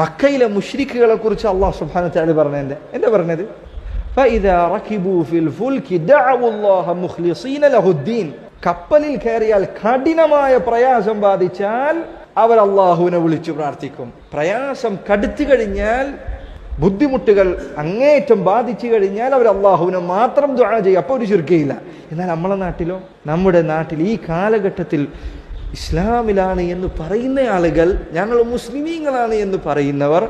മക്കയിലെ മുഷ്രിഖുകളെ കുറിച്ച് അള്ളാഹ് സുബാന താലി പറഞ്ഞതിന്റെ എന്താ പറഞ്ഞത്? കപ്പലിൽ കയറിയാൽ കഠിനമായ പ്രയാസം ബാധിച്ചാൽ അവർ അള്ളാഹുവിനെ വിളിച്ചു പ്രാർത്ഥിക്കും. പ്രയാസം കടുത്തു കഴിഞ്ഞാൽ ബുദ്ധിമുട്ടുകൾ അങ്ങേറ്റം ബാധിച്ചു കഴിഞ്ഞാൽ അവർ അള്ളാഹുവിനെ മാത്രം ദ്വാഴ ചെയ്യും. അപ്പോൾ ഒരു ചുരുക്കയില്ല എന്നാൽ നമ്മളെ നാട്ടിലോ നമ്മുടെ നാട്ടിൽ ഈ കാലഘട്ടത്തിൽ ഇസ്ലാമിലാണ് എന്ന് പറയുന്ന ആളുകൾ ഞങ്ങൾ മുസ്ലിമീങ്ങളാണ് എന്ന് പറയുന്നവർ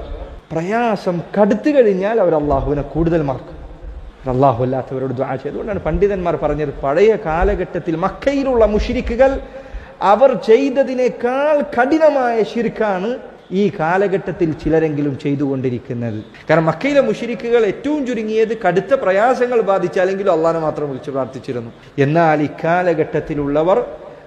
പ്രയാസം കടുത്തു കഴിഞ്ഞാൽ അവർ അള്ളാഹുവിനെ കൂടുതൽ മറക്കും അള്ളാഹു അല്ലാത്തവരോട് ദ്വാ ചെയ്തുകൊണ്ടാണ് പണ്ഡിതന്മാർ പറഞ്ഞത് പഴയ കാലഘട്ടത്തിൽ മക്കയിലുള്ള മുഷിരിക്കുകൾ അവർ ചെയ്തതിനേക്കാൾ കഠിനമായ ശിർക്കാണ് ഈ കാലഘട്ടത്തിൽ ചിലരെങ്കിലും ചെയ്തുകൊണ്ടിരിക്കുന്നത്. കാരണം മക്കയിലെ മുഷിരിക്കുകൾ ഏറ്റവും ചുരുങ്ങിയത് കടുത്ത പ്രയാസങ്ങൾ ബാധിച്ചാലെങ്കിലും അള്ളാഹനെ മാത്രം വിളിച്ച് പ്രാർത്ഥിച്ചിരുന്നു. എന്നാൽ ഇക്കാലഘട്ടത്തിലുള്ളവർ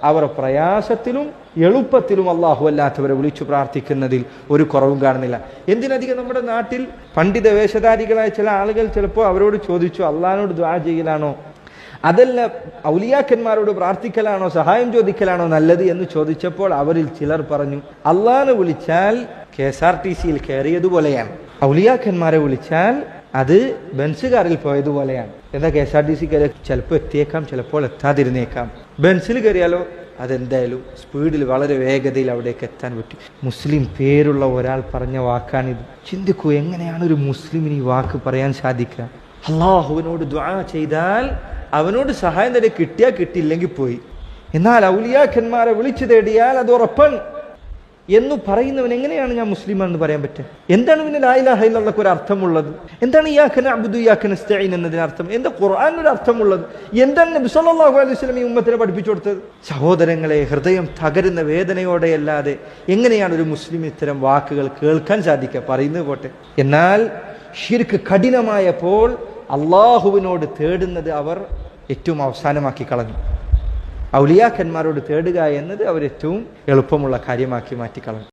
അവർ പ്രയാസത്തിലും എളുപ്പത്തിലും അള്ളാഹു അല്ലാത്തവരെ വിളിച്ചു പ്രാർത്ഥിക്കുന്നതിൽ ഒരു കുറവും കാണുന്നില്ല. എന്തിനധികം നമ്മുടെ നാട്ടിൽ പണ്ഡിത വേഷധാരികളായ ചില ആളുകൾ ചിലപ്പോൾ അവരോട് ചോദിച്ചു അള്ളഹാനോട് ദ്വാ ചെയ്യലാണോ? അതല്ല ഔലിയാക്കന്മാരോട് പ്രാർത്ഥിക്കലാണോ? സഹായം ചോദിക്കലാണോ നല്ലത്? എന്ന് ചോദിച്ചപ്പോൾ അവരിൽ ചിലർ പറഞ്ഞു അള്ളഹാനെ വിളിച്ചാൽ കെ എസ് ആർ ടി സിയിൽ കയറിയതുപോലെയാണ്. ഔലിയാക്കന്മാരെ വിളിച്ചാൽ അത് ബെൻസുകാരിൽ പോയതുപോലെയാണ്. എന്താ K S R T C കയറി ചിലപ്പോൾ എത്തിയേക്കാം ചിലപ്പോൾ എത്താതിരുന്നേക്കാം. ബെൻസിൽ കയറിയാലോ? അതെന്തായാലും സ്പീഡിൽ വളരെ വേഗതയിൽ അവിടേക്ക് എത്താൻ പറ്റും. മുസ്ലിം പേരുള്ള ഒരാൾ പറഞ്ഞ വാക്കാണിത്. ചിന്തിക്കൂ എങ്ങനെയാണ് ഒരു മുസ്ലിമിന് ഈ വാക്ക് പറയാൻ സാധിക്കുക? അള്ളാഹുവിനോട് ദ്വാ ചെയ്താൽ അവനോട് സഹായം തന്നെ കിട്ടിയാൽ കിട്ടിയില്ലെങ്കിൽ പോയി. എന്നാൽ ഔലിയാക്കന്മാരെ വിളിച്ചു തേടിയാൽ അത് ഉറപ്പൻ എന്ന് പറയുന്നവൻ എങ്ങനെയാണ് ഞാൻ മുസ്ലിം എന്ന് പറയാൻ പറ്റുക? എന്താണ് പിന്നെ ലായിലാഹ എന്നുള്ളക്ക് ഒരു അർത്ഥമുള്ളത് എന്താണ് ഇയാഖന അബുദു ഇയാഖന സ്റ്റൈൻ എന്നതിന് അർത്ഥം? എന്താ ഖുർആാനൊരു അർത്ഥമുള്ളത്? എന്താണ് നബി സല്ലല്ലാഹു അലൈഹി വസല്ലം ഈ ഉമ്മത്തിനെ പഠിപ്പിച്ചു കൊടുത്തത്? സഹോദരങ്ങളെ ഹൃദയം തകരുന്ന വേദനയോടെയല്ലാതെ എങ്ങനെയാണ് ഒരു മുസ്ലിം ഇത്തരം വാക്കുകൾ കേൾക്കാൻ സാധിക്കുക? പറയുന്നത് പോട്ടെ. എന്നാൽ ഷിർക്ക് കഠിനമായപ്പോൾ അള്ളാഹുവിനോട് തേടുന്നത് അവർ ഏറ്റവും അവസാനമാക്കി കളഞ്ഞു. ഔലിയാക്കന്മാരോട് തേടുക എന്നത് അവരേറ്റവും എളുപ്പമുള്ള കാര്യമാക്കി മാറ്റിക്കളഞ്ഞു.